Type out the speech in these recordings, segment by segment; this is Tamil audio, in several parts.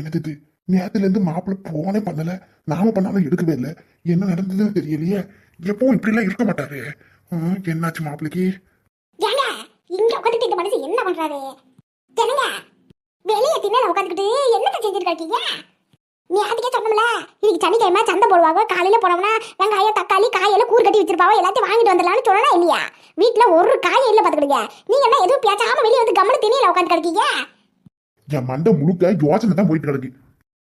என்னது நேரத்துல இருந்து மாப்பிள்ள போனே பண்ணல. நாம பண்ணாலும் எடுக்கவே இல்லை. என்ன நடந்ததுன்னு தெரியலையே. எப்பவும் இப்படி எல்லாம் இருக்க மாட்டாரு. என்னாச்சு மாப்பிள்ளைக்கு? இங்க உட்காந்துட்டு இந்த மனுஷன் என்ன பண்றாரு? என்னங்க? வெளியே திண்ணல உட்காந்துக்கிட்டு என்னத்தை செஞ்சுட்டு இருக்கீங்க நீ அதுக்கே சொன்னோம்ல இன்னைக்கு சனிக்கிழமை சந்தை போடுவாங்க காலையில போனோம்னா வெங்காயம் தக்காளி காயெல்லாம் கூறு கட்டி வச்சிருப்பாவோ எல்லாத்தையும் வாங்கிட்டு வந்துடலாம்னு சொல்லலாம் இல்லையா? வீட்டுல ஒரு காயும் இல்ல பாத்துக்கிடுங்க. நீங்க என்ன எதுவும் பேசாம வெளியே வந்து கம்மனு திண்ணையில உட்காந்து கிடக்கீங்க? என் மண்டை முழுக்க யோசனை தான் போயிட்டு கிடக்கு.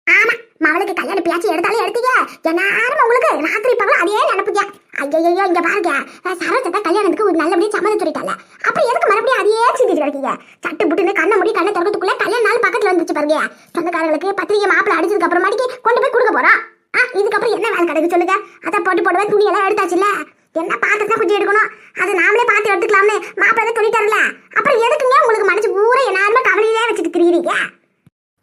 ஆமா மவளுக்கு கல்யாண பேச்சு எடுத்தாலும் எடுத்தீங்க. எல்லாரும் உங்களுக்கு ராத்திரி பகலும் அதே நினைப்புங்க. ஐயோ இங்க பாருங்க. சரசத்தை கல்யாணத்துக்கு ஒரு நல்லபடியா சம்மதம் சொல்லிட்டால. அப்புறம் எதுக்கு மறுபடியும் அதையே செஞ்சுட்டு கிடைக்கீங்க? சட்டு புட்டுன்னு கண்ணை முடி கண்ணை திறக்கிறதுக்குள்ள கல்யாண நாள் பக்கத்துல வந்துச்சு பாருங்க. சொந்தக்காரங்களுக்கு பத்திரிக்கை மாப்பிளை அடிச்சதுக்கு அப்புறமாட்டிக்கு கொண்டு போய் கொடுக்க போறோம் ஆ இதுக்கப்புறம் என்ன வேலை கிடக்கு சொல்லுங்க? அதை போட்டு போடுவேன் துணி எல்லாம் எடுத்தாச்சுல்ல? என்ன பார்த்து தான் கொஞ்சம் எடுக்கணும்? அதை நாமளே பார்த்து எடுத்துக்கலாம்னு மாப்பிள்ளை தான் சொல்லிட்டாருல அப்புறம் எதுக்குங்க உங்களுக்கு மனசு பூரா எல்லாருமே கவலையே வச்சுட்டு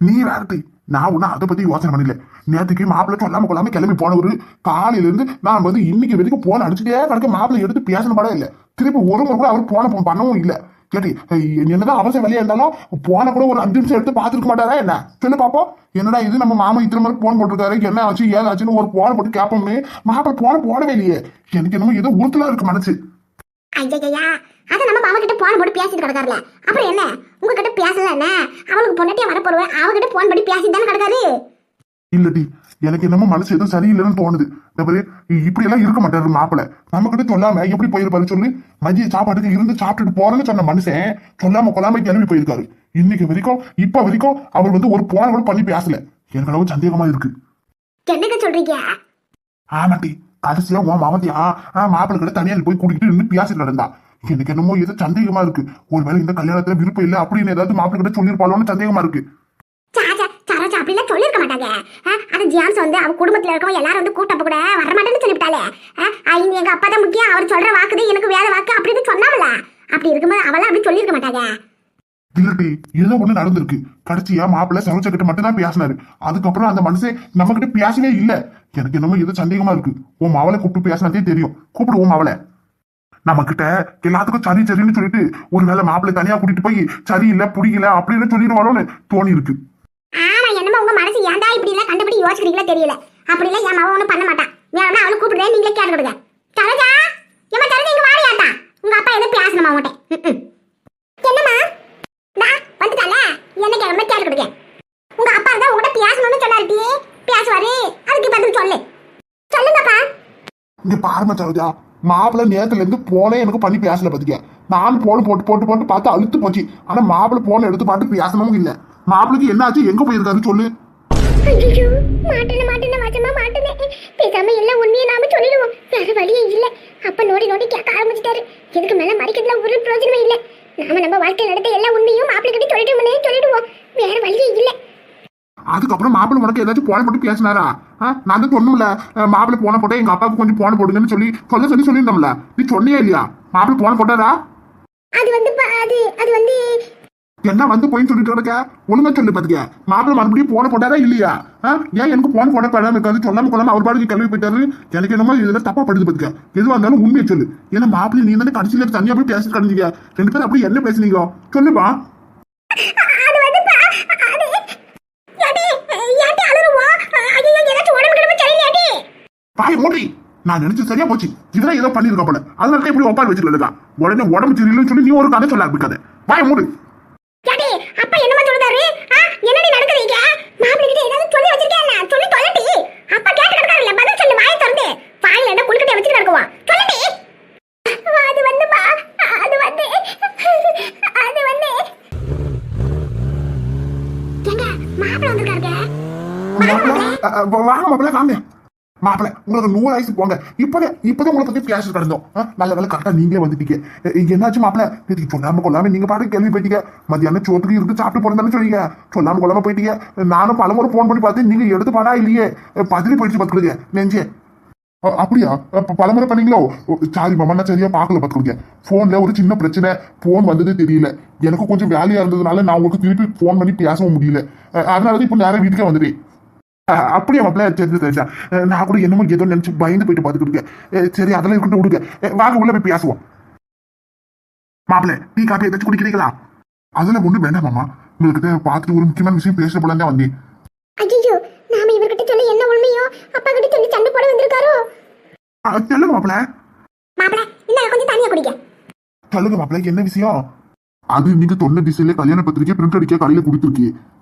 நீ வேறட்டி நான் ஒன்னும் அதை பத்தி யோசனை பண்ணல. நேற்றுக்கு மாப்பிள்ளை சொல்லாம கொள்ளாம கிளம்பி போனவரு காலையில இருந்து நான் வந்து இன்னைக்கு வரைக்கும் போன அடிச்சுட்டே கிடக்க. மாப்பிள்ளை எடுத்து பேசணும் படம் இல்ல. திருப்பி ஒரு முறை கூட அவர் போன பண்ணவும் இல்ல. கேட்டி என்னதான் அவசர வெளியே இருந்தாலும் போன கூட ஒரு அஞ்சு நிமிஷம் எடுத்து பார்த்துருக்க மாட்டாரா என்ன? சொல்லு பாப்போம். என்னடா இது? நம்ம மாமா இத்தனை மாதிரி போன் போட்டிருக்காரு. என்ன ஆச்சு? ஏதாச்சுன்னு ஒரு போன் போட்டு கேட்போம்னு மாப்பிள்ளை போன போடவே இல்லையே. எனக்கு என்னமோ ஏதோ உறுத்தலா இருக்கு மனசு. ஐயா அத நம்ம மாமா கிட்ட போன் போட்டு பேசிட்டு கிடக்காருல. அப்புறம் என்ன? உங்ககிட்ட பேசல என்ன? அவளுக்கு பொண்டாட்டியா வர போறவன் அவகிட்ட போன் பண்ணி பேசிட்டு தானே கிடக்காரு? இல்லடி எனக்கு என்னமோ மனசு எதுவும் சரியில்லைன்னு தோணுது. மாதிரி இப்படி எல்லாம் இருக்க மாட்டாரு மாப்பிள்ள நம்ம கிட்ட சொல்லாம எப்படி போயிருப்பாரு சொல்லி? மதிய சாப்பாட்டுக்கு இருந்து சாப்பிட்டுட்டு போறேன்னு சொன்ன மனுஷன் சொல்லாம கொள்ளாம கிளம்பி போயிருக்காரு. இன்னைக்கு வரைக்கும் இப்ப வரைக்கும் அவர் வந்து ஒரு போன கூட பண்ணி பேசல. எனக்கு அளவு சந்தேகமா இருக்கு. என்னங்க சொல்றீங்க? ஆமாட்டி கடைசியா உன் மாவத்தியா மாப்பிள்ளை கிட்ட தனியார் போய் கூட்டிகிட்டு நின்று பேசிட்டு நடந்தா எனக்கு என்னமோ ஏதோ சந்தேகமா இருக்கு. ஒருவேளை இந்த கல்யாணத்துல விருப்பம் இல்லை அப்படின்னு ஏதாவது மாப்பிள்ளை கிட்ட சொல்லியிருப்பாளோன்னு சந்தேகமா இருக்கு. சரோஜா அப்படிலாம் சொல்லியிருக்க மாட்டாங்க. அது ஜியான்ஸ் வந்து அவ குடும்பத்துல இருக்கவங்க எல்லாரும் வந்து கூட்டப்ப கூட வரமாட்டேன்னு சொல்லிவிட்டாலே இங்க எங்க அப்பா தான் முக்கியம். அவர் சொல்ற வாக்குது எனக்கு வேற வாக்கு அப்படின்னு சொன்னாமல. அப்படி இருக்கும்போது அவளாம் அப்படி சொல்லியிருக்க மாட்டாங்க. இல்லட்டி ஏதோ ஒண்ணு நடந்திருக்கு. கடைசியா மாப்பிள்ளை சரோஜா கிட்ட மட்டும் தான் பேசினாரு. அதுக்கப்புறம் அந்த மனுஷன் நம்ம கிட்ட பேசவே இல்ல. எனக்கு என்னமோ ஏதோ சந்தேகமா இருக்கு. உன் மாவளை கூப்பிட்டு பேசினதே தெரியும். கூப்பிடு உன் மாவளை. நம்ம கிட்ட எல்லாத்துக்கும் சரி சரின்னு சொல்லிட்டு ஒருவேளை மாப்பிள்ளை தனியா கூட்டிட்டு போய் சரியில்லை புரியல அப்படின்னு சொல்லிடுவாளோன்னு தோணி இருக்கு ஆமா என்னமோ உங்க மனசு ஏன்டா இப்படி எல்லாம் கண்டுபிடி யோசிக்கிறீங்களா தெரியல. அப்படி எல்லாம் என் மவன் ஒண்ணும் பண்ண மாட்டான். வேணா அவளை கூப்பிடுறேன் நீங்களே கேட்டு கொடுங்க. சரோஜா ஏமா சரோஜா இங்க வாரியாட்டா உங்க அப்பா ஏதோ பேசணுமா உங்கள்கிட்ட என்னம்மா? நான் வந்துட்டால என்ன கேட்கணும் கேட்டு கொடுங்க உங்க அப்பா தான் உங்கள்கிட்ட பேசணும்னு சொன்னாரு பேசுவாரு. அதுக்கு பதில் சொல்லு. சொல்லுங்கப்பா. இங்க பாருங்க சரோஜா மாப்பிள்ளை நேரத்துலேருந்து போனே எனக்கு பண்ணி பேசல பாத்துக்க நானும் போன் போட்டு போட்டு போட்டு பார்த்து அழுத்து போச்சு. ஆனால் மாப்பிள்ளை போன் எடுத்து பார்த்து பேசணும் இல்லை. மாப்பிளைக்கு என்ன ஆச்சு எங்கே போயிருக்காரு சொல்லு. ஐயோ மாட்டேன மாட்டேன வாச்சமா மாட்டேனே. பேசாம எல்லாம் உண்மையை நாம சொல்லிடுவோம். வேற வழியே இல்ல. அப்ப நோடி நோடி கேட்க ஆரம்பிச்சிட்டாரு. இதுக்கு மேல மறைக்கிறதுல ஒரு பிரயோஜனமே இல்ல. நாம நம்ம வாழ்க்கையில் நடத்த எல்லா உண்மையும் மாப்பிள்ளை கிட்ட சொல்லிட்டோம்னே சொல்லிடுவோம். வேற வழியே இல்லை. அதுக்கப்புறம் மாப்பிள்ளை உனக்கு ஏதாச்சும் போன போட்டு பேசினாரா? நான் தான் சொன்னோம்ல மாப்பிள்ளை போன போட்டா எங்க அப்பாவுக்கு கொஞ்சம் போன போடுங்கன்னு சொல்லி சொல்ல சொல்லி சொல்லியிருந்தோம்ல. நீ சொன்னியே இல்லையா? மாப்பிள்ளை போன போட்டாரா? அது வந்து அது அது வந்து என்ன வந்து போயின்னு சொல்லிட்டு கிடக்க? ஒழுங்கா சொல்லு பாத்துக்க. மாப்பிள்ளை மறுபடியும் போன போட்டாரா இல்லையா? ஏன் எனக்கு போன போட படம் இருக்காது? சொல்லாம கொள்ளாம அவர் பாட்டுக்கு கிளம்பி போயிட்டாரு. எனக்கு என்னமோ இதுல தப்பா படுது பாத்துக்க. எதுவா இருந்தாலும் உண்மையை சொல்லு. ஏன்னா மாப்பிள்ளை நீ தானே கடைசியில தனியா போய் பேசிட்டு கிடந்தீங்க. ரெண்டு பேரும் அப்படி என்ன பேசுனீங்க? சொல்லுப்பா அது வந்து ப- அது யாடி யாடி அலறுவா ஐயோ ஏதாச்சும் உடம்பு கிடப்பு சரியில்லையாடி பாய மூடி. நான் நினைச்சு சரியா போச்சு. இதெல்லாம் ஏதோ பண்ணிருக்க போல. அதனால இப்படி ஒப்பால் வச்சிருக்கா உடனே உடம்பு சரியில்லைன்னு சொல்லி நீ ஒரு கதை சொல்ல ஆரம்பிக்காத. பாய மூடு யாடி அப்பா என்னமா சொல்றாரு ஆ என்னடி நடக்குறீங்க மாப்பிள்ளை கிட்ட ஏதாவது சொல்லி வச்சிருக்கேன் சொல்லி சொல்லட்டி அப்பா கேட்டு கிடக்காருல்ல பதில் சொல்லு வாயை திறந்து வாயில என்ன புல்கட்டை வச்சுட்டு கிடக்குவா சொல்லட்டி அது வந்துமா அது வந்து அது வந்து ஏங்க மாப்பிள்ளை வந்திருக்காருங்க மாப்பிள்ள அ, அ, வாங்க மாப்பிள்ள வாங்க மாப்பிள்ள உங்களுக்கு நூறு ஆயிடுச்சு போங்க. இப்போதான் இப்போதான் உங்களை பத்தி பேசிட்டு கிடந்தோம். ஆ, நல்ல வேலை கரெக்டாக நீங்களே வந்துட்டீங்க. என்னாச்சு மாப்பிள்ள நேற்றுக்கு சொல்லாம கொள்ளாம நீங்க பாட்டு கேள்வி போயிட்டீங்க. மத்தியானம் சோத்துக்கு இருந்து சாப்பிட்டு போறேன்னு சொன்னீங்க. சொல்லாம கொள்ளாம போயிட்டீங்க. நானும் பலமுறை போன் பண்ணி பார்த்து நீங்க எடுத்து பாடா இல்லையே? பதிலி போயிடுச்சு பாத்துக்கிடுங்க நெஞ்சே. அப்படியா? பலமுறை பண்ணீங்களோ? சாரி மாமா நான் சரியா பார்க்கல பாத்துக்கிடுங்க ஃபோனில் ஒரு சின்ன பிரச்சனை. ஃபோன் வந்ததே தெரியல. எனக்கு கொஞ்சம் வேலையா இருந்ததுனால நான் உங்களுக்கு திருப்பி ஃபோன் பண்ணி பேசவும் முடியல. அதனால இப்போ நேரம் வீட்டுக்கே வந்துட்டேன். அப்படியே மாப்பிள்ள தெரிஞ்சு தெரிஞ்சா அஹ் நான் கூட என்னமோ ஏதோ நினைச்சு பயந்து போயிட்டு அஹ் சரி அதெல்லாம் இருக்கட்டும் விடுங்க. வாங்க உள்ள போய் பேசுவோம். மாப்பிள்ள டீ காப்பி ஏதாச்சும் குடிக்கிறீங்களா? அதெல்லாம் ஒண்ணும் வேண்டாம் மாமா. உங்ககிட்ட பார்த்துட்டு ஒரு முக்கியமான விஷயம் பேச போல தான் வந்தேன். ஐயோ நாம இவர்கிட்ட சொல்ல என்ன உண்மையோ அப்பா கிட்ட சொல்லி சண்டை போட வந்திருக்காரோ? சொல்லுங்க மாப்பிள மாப்பிள இந்த கொஞ்சம் தனியா குடிக்க சொல்லுங்க மாப்பிள என்ன விஷயம்? அது நீங்க தொன்ன திசையில கல்யாண பத்திரிக்கை பிரிண்ட் அடிக்க கடையில கொடுத்துருக்கு என்ன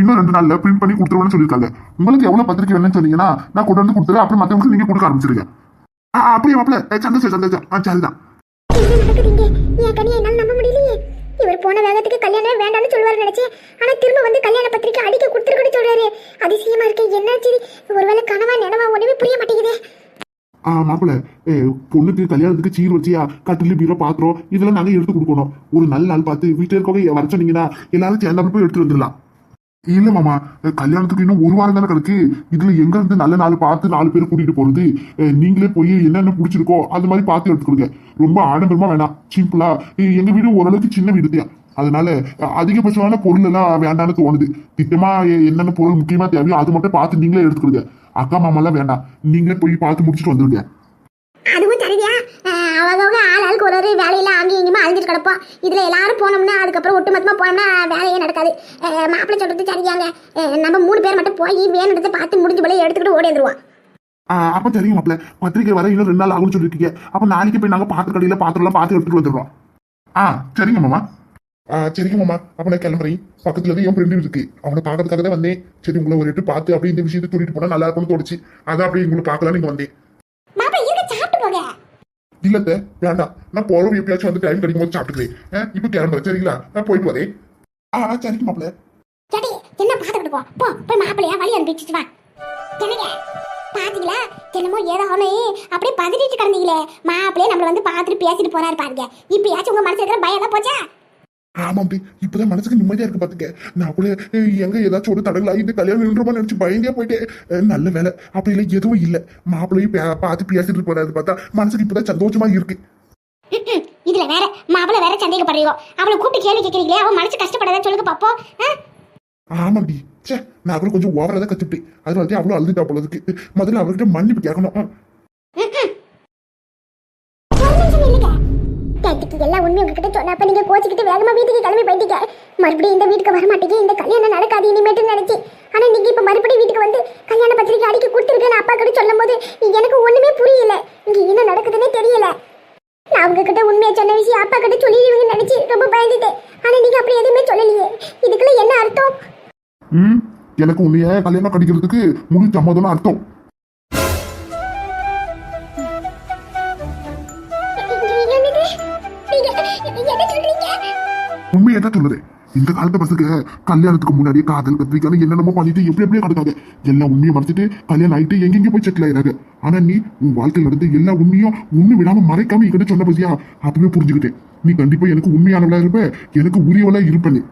இன்னும் ரெண்டு நாள்ல பிரிண்ட் பண்ணி கொடுத்துருவேன்னு சொல்லியிருக்காங்க. உங்களுக்கு எவ்வளவு பத்திரிக்கை வேணும்னு சொன்னீங்கன்னா நான் கொண்டு வந்து கொடுத்துறேன். அப்புறம் மத்தவங்களுக்கு நீங்க கொடுக்க ஆரம்பிச்சிருங்க. அப்படியே மாப்பிள ஏ, சந்தோஷம் சந்தோஷம். ஆ சரிதான். என் கனியை என்னால நம்ப முடியலையே. இவர் போன வேகத்துக்கு கல்யாணம் வேண்டாம்னு சொல்லுவாரு நினைச்சேன். ஆனா திரும்ப வந்து கல்யாண பத்திரிக்கை அடிக்க கொடுத்துருக்குன்னு சொல்றாரு. அதிசயமா இருக்கு என்னாச்சு? ஒருவேளை கனவா நினவா ஒண்ணுமே புரிய மாட்டேங்குதே. ஆ மாப்பிள ஏ, பொண்ணுக்கு கல்யாணத்துக்கு சீர் வச்சியா கட்டிலு பீரோ பாத்திரம் இதெல்லாம் நாங்க எடுத்து கொடுக்கணும். ஒரு நல்ல நாள் பார்த்து வீட்டுல இருக்கவங்க வர சொன்னீங்கன்னா எல்லாரும் சேர்ந்தாப்புல போய் எடுத்து வந்துடலாம். இல்ல மாமா கல்யாணத்துக்கு இன்னும் ஒரு வாரம் தானே கிடக்கு. இதுல எங்க இருந்து நல்ல நாள் பார்த்து நாலு பேர் கூட்டிட்டு போறது? நீங்களே போய் என்னென்ன பிடிச்சிருக்கோ அது மாதிரி பார்த்து எடுத்துக்கொடுங்க. ரொம்ப ஆடம்பரமா வேணாம். சிம்பிளா எங்க வீடு ஓரளவுக்கு சின்ன வீடு தான். அதனால அஹ், அதிகபட்சமான பொருள் எல்லாம் வேண்டாம்னு தோணுது. திட்டமா என்னென்ன பொருள் முக்கியமா தேவையோ அது மட்டும் பார்த்து நீங்களே எடுத்துக்கொடுங்க. அக்கா மாமா எல்லாம் வேண்டாம். நீங்களே போய் பார்த்து முடிச்சுட்டு வந்துருங்க அதுவும் சரியா அவங்க ஆள் ஆளுக்கு ஒரு ஒரு வேலையில் அங்கேயும் இங்கேயுமா அழிஞ்சிட்டு கிடப்போம் இதில் எல்லாரும் போனோம்னா அதுக்கப்புறம் ஒட்டுமொத்தமாக போனோம்னா வேலையே நடக்காது. மாப்பிள்ளை சொல்கிறது சரியாங்க. நம்ம மூணு பேர் மட்டும் போய் வேணுன்றதை பார்த்து முடிஞ்ச போல எடுத்துக்கிட்டு ஓடி வந்துருவோம் அப்போ அப்ப மாப்பிள்ள. பத்திரிக்கை வர இன்னும் ரெண்டு நாள் ஆகும்னு சொல்லியிருக்கீங்க அப்ப நாளைக்கு போய் நாங்கள் பாத்திர கடையில் பாத்திரம்லாம் பார்த்து எடுத்துகிட்டு வந்துடுறோம். ஆ சரிங்க மாமா. ஆ சரிங்க மாமா. அப்போ நான் கிளம்புறேன். பக்கத்துல தான் என் ஃப்ரெண்டு இருக்கு. அவனை பார்க்கறதுக்காக தான் வந்தேன். சரி உங்களை ஒரு எட்டு பார்த்து அப்படியே இந்த விஷயத்தை தூட்டிட்டு போனா நல்லா இருக்கும்னு தோணுச்சு. அதான் அப்படியே உங்களை பார்க்கலாம் இங்கே வந்தேன் மாப்பிள்ளை இருக்க சாப்பிட்டு போக இல்லத்த வேண்டாம் நான் போறோம் எப்பயாச்சும் வந்து டைம் கிடைக்கும் போது சாப்பிட்டுக்கிறேன் இப்ப கிளம்புறேன் சரிங்களா நான் போயிட்டு வரேன் ஆ சரிக்கு மாப்பிள்ள என்ன பார்த்துக்கிட்டு போ போ போய் மாப்பிள்ளையா வழி அனுப்பிச்சிட்டு வா என்னங்க பாத்தீங்களா என்னமோ ஏதோ ஒண்ணு அப்படியே பதறிட்டு கிடந்தீங்களே மாப்பிள்ளையே நம்மள வந்து பார்த்துட்டு பேசிட்டு போறாரு பாருங்க இப்பயாச்சும் உங்க மனசுல இருக்கிற பயம் எல்லாம் போச்சா ஆமாம் டி இப்பதான் மனசுக்கு நிம்மதியா இருக்கு பாத்துக்க. நான் அஹ், எங்க ஏதாச்சும் ஒரு தடங்கள் ஆகி கல்யாணம் நின்றமா நினைச்சு பயந்தே போயிட்டேன். நல்ல வேலை. அப்படி இல்லை எதுவும் இல்ல. மாப்பிள்ளையும் பே- பார்த்து பேசிட்டு போறாரு பார்த்தா மனசுக்கு இப்பதான் சந்தோஷமா இருக்கு. இதுல வேற மாப்பிள்ளை வேற சந்தேகப்படுறீங்க. அவளை கூப்பிட்டு கேள்வி கேட்கறீங்களே அவன் மனசு கஷ்டப்படாத சொல்லுங்க பாப்போம். ஆ? ஆமாம் டி ச்சே நான் அப்புறம் கொஞ்சம் ஓவரா தான் கத்துப்பிட்டேன் அதனால தான் அவ்வளவு அழுதுட்டா போல இருக்கு. முதல்ல அவர்கிட்ட மன்னிப்பு கேட்கணும். எல்லா உண்மையும் உங்ககிட்ட சொன்னப்ப நீங்க கோச்சிக்கிட்டு வேகமா வீட்டுக்கு கிளம்பி போயிட்டீங்க. மறுபடியும் இந்த வீட்டுக்கு வர மாட்டீங்க. இந்த கல்யாணம் நடக்காது இனிமேட்டு நினைச்சு ஆனா நீங்க இப்ப மறுபடியும் வீட்டுக்கு வந்து கல்யாண பத்திரிக்கை அடிக்க கொடுத்துருக்கேன்னு அப்பா கிட்ட சொல்லும் போது எனக்கு ஒண்ணுமே புரியல. இங்க என்ன நடக்குதுன்னே தெரியல. நான் அவங்க கிட்ட உண்மையை சொன்ன விஷயம் அப்பா கிட்ட சொல்லிடுவீங்கன்னு நினைச்சு ரொம்ப பயந்துட்டேன். ஆனா நீங்க அப்படி எதுவுமே சொல்லலையே. இதுக்குள்ள என்ன அர்த்தம்? ம் எனக்கு உன்னைய கல்யாணம் கடிக்கிறதுக்கு முழு சம்மதம்னு அர்த்தம். உண்மையை தான் சொல்லுது இந்த காலத்து பசங்க கல்யாணத்துக்கு முன்னாடியே காதல் கத்திரிக்கான என்னென்னமோ பண்ணிட்டு எப்படி எப்படியே கிடக்காங்க எல்லாம் உண்மையை மறைச்சிட்டு கல்யாணம் ஆயிட்டு எங்கெங்கே போய் செட்டில் ஆயிராங்க ஆனா நீ உன் வாழ்க்கையில இருந்து எல்லா உண்மையும் ஒண்ணு விடாம மறைக்காம என்கிட்ட சொன்ன பத்தியா? அப்பவே புரிஞ்சுக்கிட்டேன். நீ கண்டிப்பா எனக்கு உண்மையானவளா இருப்ப எனக்கு உரியவளா இருப்பேன்னு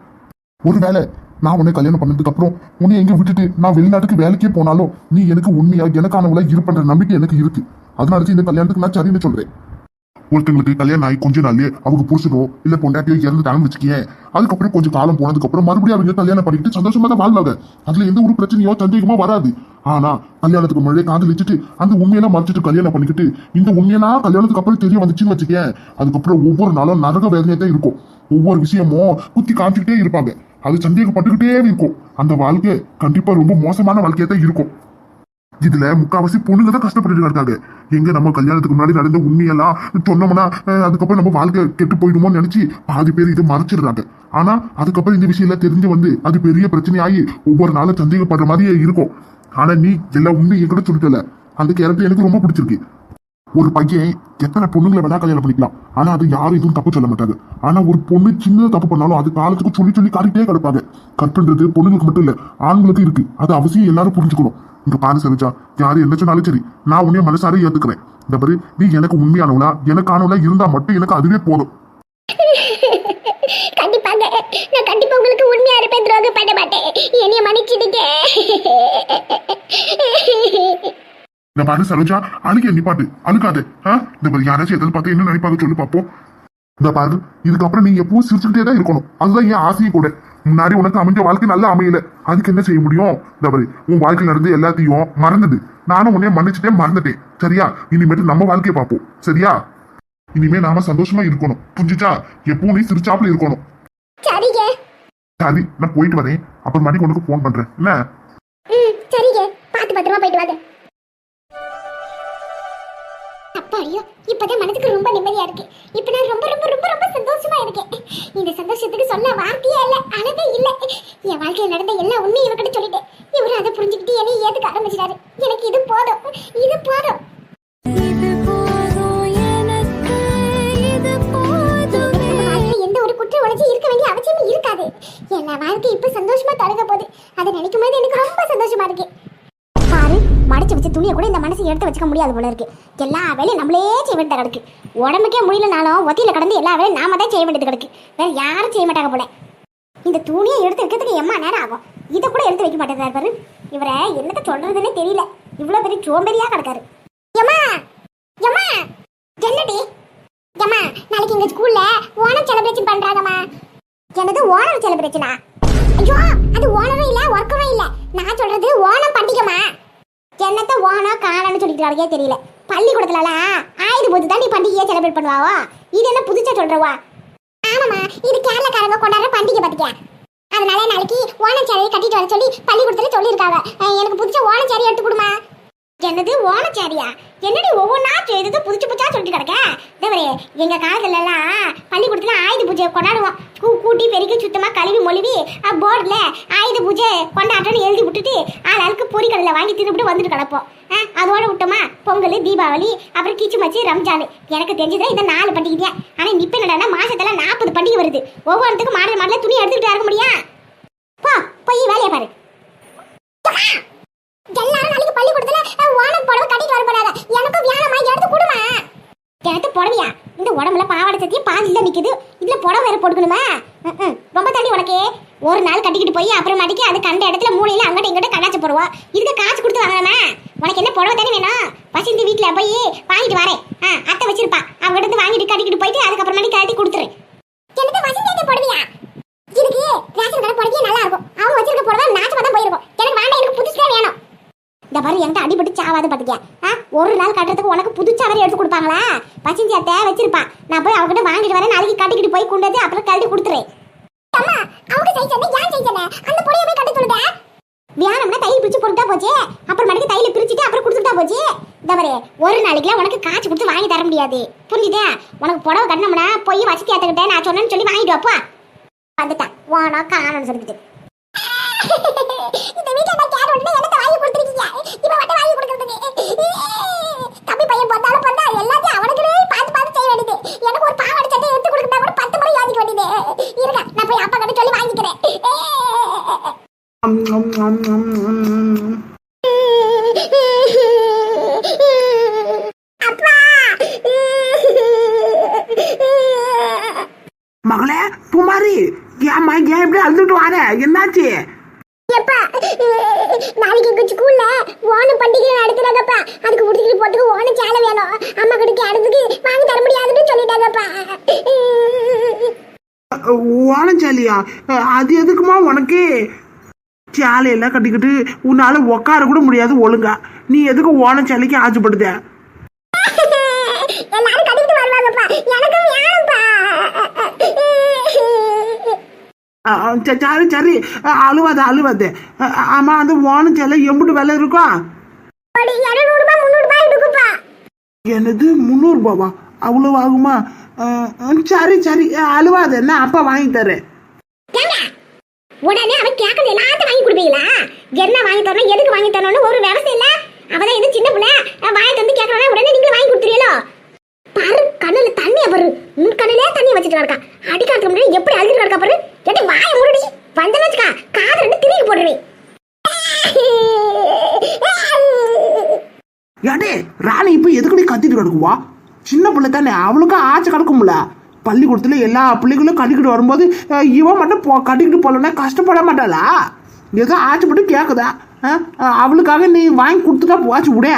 ஒருவேளை நான் உன்னை கல்யாணம் பண்ணதுக்கு அப்புறம் உன்னை எங்க விட்டுட்டு நான் வெளிநாட்டுக்கு வேலைக்கே போனாலும் நீ எனக்கு உண்மையா எனக்கானவளா இருப்பன்ற நம்பிக்கை எனக்கு இருக்கு. அதனால இந்த கல்யாணத்துக்கு நான் சரின்னு சொல்றேன். ஒருத்தங்களுக்கு கல்யாணம் ஆகி கொஞ்ச நாள்லயே அவங்க புருஷனோ இல்ல பொண்டாட்டியோ இறந்துட்டாங்கன்னு வச்சுக்கேன் அதுக்கப்புறம் கொஞ்சம் காலம் போனதுக்கு அப்புறம் மறுபடியும் அவங்க கல்யாணம் பண்ணிக்கிட்டு சந்தோஷமா தான் வாழ்வாங்க அதுல எந்த ஒரு பிரச்சனையோ சந்தேகமோ வராது. ஆனா கல்யாணத்துக்கு முன்னாடியே காதலிச்சுட்டு அந்த உண்மையெல்லாம் மறைச்சிட்டு கல்யாணம் பண்ணிக்கிட்டு இந்த உண்மையெல்லாம் கல்யாணத்துக்கு அப்புறம் தெரிய வந்துச்சுன்னு வச்சுக்கேன் அதுக்கப்புறம் ஒவ்வொரு நாளும் நரக வேதனையா தான் இருக்கும். ஒவ்வொரு விஷயமும் குத்தி காமிச்சுக்கிட்டே இருப்பாங்க. அது சந்தேகப்பட்டுக்கிட்டே இருக்கும். அந்த வாழ்க்கை கண்டிப்பா ரொம்ப மோசமான வாழ்க்கையா தான் இருக்கும். இதுல முக்காவாசி பொண்ணுங்க தான் கஷ்டப்பட்டு இருக்காங்க எங்க நம்ம கல்யாணத்துக்கு முன்னாடி நடந்த உண்மையெல்லாம் சொன்னோம்னா அதுக்கப்புறம் நம்ம வாழ்க்கை கெட்டு போயிடுமோன்னு நினைச்சு பாதி பேர் இதை மறைச்சிடுறாங்க. ஆனா அதுக்கப்புறம் இந்த விஷயம் எல்லாம் தெரிஞ்சு வந்து அது பெரிய பிரச்சனையாகி ஒவ்வொரு நாளும் சந்தேகப்படுற மாதிரியே இருக்கும். ஆனா நீ எல்லா உண்மையும் என்கிட்ட சொல்லிட்டல. அந்த கேரக்டர் எனக்கு ரொம்ப பிடிச்சிருக்கு. ஒரு பையன் எத்தனை பொண்ணுங்களை வேணா கல்யாணம் பண்ணிக்கலாம். ஆனா அது யாரும் எதுவும் தப்பு சொல்ல மாட்டாங்க. ஆனா ஒரு பொண்ணு சின்ன தப்பு பண்ணாலும் அது காலத்துக்கு சொல்லி சொல்லி காட்டிட்டே கிடப்பாங்க. கற்பன்றது பொண்ணுங்களுக்கு மட்டும் இல்ல ஆண்களுக்கு இருக்கு. அது அவசியம் எல்லாரும் புரிஞ்சுக்கணும். இங்க பாரு சரிச்சா யாரு என்ன சொன்னாலும் சரி நான் உன்னைய மனசார ஏத்துக்கிறேன். இந்த பாரு நீ எனக்கு உண்மையானவளா எனக்கானவளா இருந்தா மட்டும் எனக்கு அதுவே போதும். கண்டிப்பாங்க. நான் கண்டிப்பா உங்களுக்கு உண்மையா இருப்பேன் துரோகம் பண்ண மாட்டேன். என்னைய மன்னிச்சிடுங்க. இந்த பாரு சரோஜா அழுக நிப்பாட்டு அழுக்காது? இந்த பாரு யாராச்சும் எதில் பார்த்து என்ன நினைப்பாங்க சொல்லி பார்ப்போம் இந்த பாரு இதுக்கப்புறம் நீ எப்பவும் சிரிச்சுக்கிட்டே தான் இருக்கணும். அதுதான் என் ஆசையும் கூட. முன்னாடி உனக்கு அமைஞ்ச வாழ்க்கை நல்லா அமையல. அதுக்கு என்ன செய்ய முடியும்? இந்த பாரு உன் வாழ்க்கையில இருந்து எல்லாத்தையும் மறந்துடு. நானும் உன்னைய மன்னிச்சுட்டே மறந்துட்டேன். சரியா? இனிமேட்டு நம்ம வாழ்க்கையை பார்ப்போம். சரியா? இனிமே நாம சந்தோஷமா இருக்கணும். புரிஞ்சுச்சா? எப்பவும் நீ சிரிச்சாப்புல இருக்கணும். சரி நான் போயிட்டு வரேன். அப்புறமாட்டி உனக்கு ஃபோன் பண்றேன். என்ன? சரிங்க. பார்த்து பத்திரமா போயிட்டு வாங்க. அப்பா ஐயோ இப்பதான் மனசுக்கு ரொம்ப நிம்மதியா இருக்கு. இப்ப நான் ரொம்ப ரொம்ப ரொம்ப ரொம்ப சந்தோஷமா இருக்கேன். இந்த சந்தோஷத்துக்கு சொல்ல வார்த்தையே இல்ல அளவே இல்ல. என் வாழ்க்கையில் நடந்த எல்லா உண்மையும் இவர்கிட்ட சொல்லிட்டேன். இவரு அதை புரிஞ்சுக்கிட்டு என்னை ஏத்துக்க ஆரம்பிச்சிட்டாரு. எனக்கு இது போதும் இது போதும். இருக்காது. எல்லா வாழ்க்கை இப்ப சந்தோஷமா தொடங்க போகுது. அதை நினைக்கும் போது எனக்கு ரொம்ப சந்தோஷமா இருக்கு. மடிச்சு வச்ச துணியை கூட இந்த மனசு எடுத்து வச்சுக்க முடியாது போல இருக்கு. எல்லா வேலையும் நம்மளே செய்ய வேண்டியது கிடக்கு. உடம்புக்கே முடியலனாலும் ஒத்தியில கடந்து எல்லா வேலையும் நாம தான் செய்ய வேண்டியது கிடக்கு. வேற யாரும் செய்ய மாட்டாங்க போல. இந்த துணியை எடுத்து வைக்கிறதுக்கு எம்மா நேரம் ஆகும். இதை கூட எடுத்து வைக்க மாட்டேங்கிறார் பாரு. இவரை என்னத்த சொல்றதுன்னே தெரியல. இவ்வளோ பெரிய சோம்பேறியா கிடக்காரு. எம்மா! எம்மா! என்னடி? எம்மா நாளைக்கு எங்க ஸ்கூல்ல ஓணம் செலிப்ரேஷன் பண்றாங்கம்மா. என்னது ஓணம் செலிப்ரேஷனா ஐயோ அது ஓணமும் இல்ல ஒர்க்கரும் இல்ல. நான் சொல்றது ஓணம் பண்டிகைமா என்னத்த ஓனோ காணன்னு சொல்லிட்டு தெரியல. பள்ளிக்கூடத்துல ஆயுத பூஜை தான் நீ பண்டிகையை செலிப்ரேட் பண்ணுவாவோ? இது என்ன புதுசா சொல்றவா? ஆமாம்மா இது கேரளக்காரங்க கொண்டாடுற பண்டிகை பார்த்துக்க அதனால நாளைக்கு ஓணம் சேரியை கட்டிட்டு வர சொல்லி பள்ளிக்கூடத்துல சொல்லியிருக்காங்க. எனக்கு புதுசா ஓணம் எடுத்து கொடுமா. என்னது ஓனச்சாரியா என்னடி ஒவ்வொன்றா செய்தது புதுச்சு புதுச்சா சொல்லிட்டு கிடக்க? தேவரே எங்க காலத்துலலாம் பள்ளிக்கூடத்தில் ஆயுத பூஜை கொண்டாடுவோம். கூ கூட்டி பெருக்கி சுத்தமாக கழுவி மொழிவி போர்டில் ஆயுத பூஜை கொண்டாட்டம்னு எழுதி விட்டுட்டு ஆள் ஆளுக்கு பொறி கடையில் வாங்கி திருப்பிட்டு வந்துட்டு கிடப்போம். ஆ, அதோட விட்டோமா? பொங்கல் தீபாவளி அப்புறம் கிச்சு மச்சி ரம்ஜான். எனக்கு தெரிஞ்சது இந்த நாலு பண்டிகை தான் ஆனால் இப்போ என்னடா மாசத்துல நாற்பது பண்டிகை வருது. ஒவ்வொருத்துக்கும் மாடல் மாடல துணி எடுத்துக்கிட்டு இருக்க முடியும் போ போய் வேலையை பாரு எல்லாரும் நாளைக்கு பள்ளிக்கூடத்துல அஹ், ஓணம் புடவை கட்டிட்டு வர போறாங்க எனக்கும் வியானமா எடுத்து கொடுமா எனக்கு புடவையா இந்த உடம்புல பாவாடை சத்தி பாதியில நிக்குது புடவை வேற போட்டுக்கணுமா? ம், ரொம்ப தண்ணி உனக்கு. ஒரு நாள் கட்டிக்கிட்டு போய் அப்புறமாட்டிக்கு அது கண்ட இடத்துல மூலையில் அங்கிட்ட இங்கிட்ட கண்ணாச்சு போடுவோம் இதுக்கு காசு கொடுத்து வாங்கலாமா உனக்கு என்ன புடவை தானே வேணும்? வசந்தி வீட்டில் போய் வாங்கிட்டு வரேன். ஆ அத்தை வச்சிருப்பா. அவகிட்ட இருந்து வாங்கிட்டு கட்டிக்கிட்டு போயிட்டு அதுக்கப்புறமாட்டி கட்டி கொடுத்துரு. எனக்கு வசந்தி புடவையா? இதுக்கு ரேஷன் கடை புடவையே நல்லா இருக்கும். அவங்க வச்சிருக்க புடவை நாச்சு தான் போயிருக்கும் எனக்கு வேண்டாம் எனக்கு புதுசுதான் வேணும் இந்த பாரு என்கிட்ட அடிபட்டு சாவாது பாத்துக்க ஆ? ஒரு நாள் கட்டுறதுக்கு உனக்கு புதுச்சா சவரி எடுத்து கொடுப்பாங்களா? பச்சஞ்சி அத்தை வச்சிருப்பான் நான் போய் அவகிட்ட வாங்கிட்டு வரேன் நாளைக்கு கட்டிக்கிட்டு போய் கொண்டு வந்து அப்புறம் கழட்டி கொடுத்துறேன் அம்மா அவங்க செய்ச்சனே யார் செய்ச்சனே அந்த பொடியை போய் சொல்லுங்க வியானம்னா தையில் பிரிச்சு போட்டுட்டா போச்சு? அப்புறம் மறுபடியும் தையில பிரிச்சுட்டு அப்புறம் கொடுத்துட்டா போச்சு? இந்த பாரு ஒரு நாளைக்குலாம் உனக்கு காய்ச்சி கொடுத்து வாங்கி தர முடியாது. புரிஞ்சுதா? உனக்கு புடவை கட்டினோம்னா போய் வசதி ஏற்றுக்கிட்டேன் நான் சொன்னேன்னு சொல்லி வாங்கிட்டு வாப்பா வந்துட்டான். ஓனா காணன்னு சொல்லிட்டு இந்த வீட்டில் நான் என்னத்த வாங்கி கொடுத்துருக்கீங்க இப்ப மட்டும் வாங்கி கொடுக்கறதுக்கு தம்பி பையன் பொந்தாலும் பொந்தா எல்லாத்தையும் அவனுக்குனே பார்த்து பார்த்து செய்ய வேண்டியது. எனக்கு ஒரு பாவாடை சட்டை எடுத்து கொடுக்கணும் கூட பத்து முறை யோசிக்க வேண்டியது. இருங்க நான் போய் அப்பா கிட்ட சொல்லி வாங்கிக்கிறேன். அப்பா! மகளே குமாரி ஏம்மா ஏன் எப்படி அழுதுட்டு வர? என்னாச்சு? எப்பா நாளைக்கு எங்க ஸ்கூல்ல ஓணம் பண்டிகை நடத்துறாங்கப்பா. அதுக்கு உடுத்திக்கிட்டு போறதுக்கு ஓணம் சேலை வேணும். அம்மா கிட்ட கேட்டதுக்கு வாங்கி தர முடியாதுன்னு சொல்லிட்டாங்கப்பா. ஓனச்சாலியா அது எதுக்குமா உனக்கு? சேலையெல்லாம் கட்டிக்கிட்டு உன்னால உட்கார கூட முடியாது ஒழுங்கா. நீ எதுக்கு ஓனச்சாலைக்கு ஆசைப்படுத? எல்லாரும் கட்டிட்டு வருவாங்கப்பா. எனக்கு வேணும்ப்பா ஆ, ஆ, ச- சரி சரி அழுவாத அழுவாத ஆமா அந்த ஓனச்சாலை எம்பிட்டு விலை இருக்கும் எனது முந்நூறுபாவா அவ்வளோ ஆகுமா சரி சரி அழுவாத நான் அப்பா வாங்கி தரேன் உடனே அவன் கேட்கறது எல்லாத்தையும் வாங்கி கொடுப்பீங்களா என்ன வாங்கி தரணும் எதுக்கு வாங்கி தரணும்னு ஒரு விவசாயம் இல்ல அவதான் எது சின்ன பிள்ளை வாங்கி தந்து கேட்கறா உடனே நீங்க வாங்கி கொடுத்துருவீங்களோ பாரு கண்ணுல தண்ணிய பாரு முன் கண்ணுலயே தண்ணி வச்சுட்டு கிடக்கா அடிக்காதுக்கு முன்னாடி எப்படி அழுதுட்டு கிடக்கா பாரு எட்டி வாய மூடுடி. வந்தன வச்சுக்கா காது ரெண்டு திரும்பி போட்டுருவேன் ஏடே ராணி இப்போ எதுக்குடி கத்திட்டு கிடக்குவா? சின்ன பிள்ளை தானே அவளுக்கும் ஆச்சை கிடக்கும்ல. பள்ளிக்கூடத்துல எல்லா பிள்ளைகளும் கட்டிக்கிட்டு வரும்போது இவன் மட்டும் போ கட்டிக்கிட்டு போகலன்னா கஷ்டப்பட மாட்டாளா? ஏதோ ஆச்சப்பட்டு கேட்குதா அவளுக்காக நீ வாங்கி கொடுத்துட்டா போச்சு விட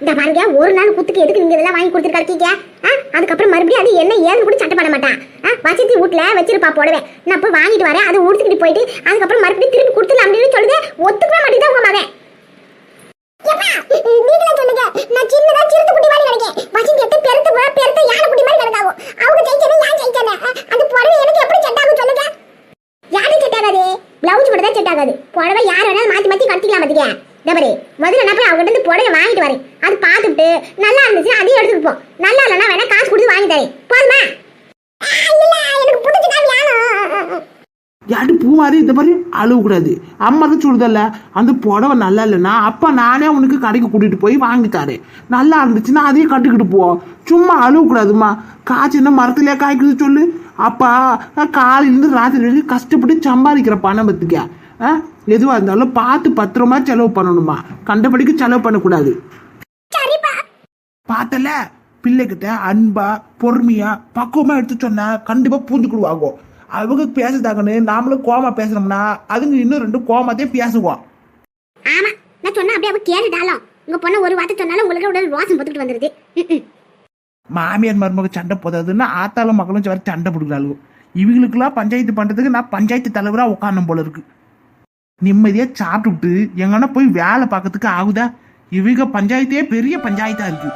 இந்த பாருங்க ஒரு நாள் குத்துக்கு எதுக்கு நீங்க இதெல்லாம் வாங்கி கொடுத்துருக்காரு இருக்கீங்க? அதுக்கப்புறம் மறுபடியும் அது என்ன ஏன்னு கூட சட்டை பண்ண மாட்டான். வசதி வீட்டுல வச்சிருப்பா போடுவேன். நான் போய் வாங்கிட்டு வரேன். அதை உடுத்துக்கிட்டு போயிட்டு அதுக்கப்புறம் மறுபடியும் திருப்பி கொடுத்துலாம் அப்படின்னு சொல்லுது. ஒத்துக்கவே மாட்டேங்குது உங்க மகன்? சொல்லுங்க. நான் சின்னதா குட்டி மாதிரி பெருத்து பெருத்த மாதிரி புடவை எனக்கு எப்படி சொல்லுங்க. மட்டும் யார் வேணாலும் மாத்தி மாத்தி கட்டிக்கலாம் பாத்துக்க டபரி முதல்ல என்ன போய் அவங்ககிட்ட இருந்து புடவை வாங்கிட்டு வரேன். அது பார்த்துட்டு நல்லா இருந்துச்சு அதையும் எடுத்துட்டு போ. நல்லா இல்லைன்னா வேணா காசு கொடுத்து வாங்கி தரேன். போதுமா? இல்ல எனக்கு பூ மாதிரி இந்த மாதிரி அழுவக்கூடாது அம்மா தான் சொல்லுதல்ல அந்த புடவை நல்லா இல்லைன்னா அப்பா நானே உனக்கு கடைக்கு கூட்டிட்டு போய் வாங்கித்தாரு நல்லா இருந்துச்சுன்னா அதையும் கட்டிக்கிட்டு போ. சும்மா அழுவக்கூடாதும்மா காய்ச்சி என்ன மரத்துலேயே காய்க்குது சொல்லு. அப்பா காலையிலேருந்து ராத்திரி வரைக்கும் கஷ்டப்பட்டு சம்பாதிக்கிற பணம் பத்துக்க ஆ? எதுவாக இருந்தாலும் பார்த்து பத்திரமா செலவு பண்ணணுமா? கண்டபடிக்கு செலவு பண்ணக்கூடாது. பார்த்தல? பிள்ளைகிட்ட அன்பா பொறுமையா பக்குவமா எடுத்து சொன்னா கண்டிப்பா புரிஞ்சுக்கிடுவாங்க. அவங்க பேசுதாங்கன்னு நாமளும் கோமா பேசுனோம்னா அதுங்க இன்னும் ரெண்டு கோமாத்தையும் பேசுவோம். ஆமா நான் சொன்னா அப்படியே அவ கேட்டுட்டாலும். உங்க பொண்ணு ஒரு வார்த்தை சொன்னாலும் உங்களுக்கு உடல் வந்துருது. ம்ம். மாமியார் மருமக சண்டை போதாதுன்னு ஆத்தாலும் மகளும் சண்டை பிடிக்கிறாளுங்க இவங்களுக்கெல்லாம் பஞ்சாயத்து பண்றதுக்கு நான் பஞ்சாயத்து தலைவரா உட்காரணும் போல இருக்கு. நிம்மதியா சாப்பிட்டுட்டு எங்கன்னா போய் வேலை பார்க்கறதுக்கு ஆகுதா? இவங்க பஞ்சாயத்தே பெரிய பஞ்சாயத்தா இருக்கு.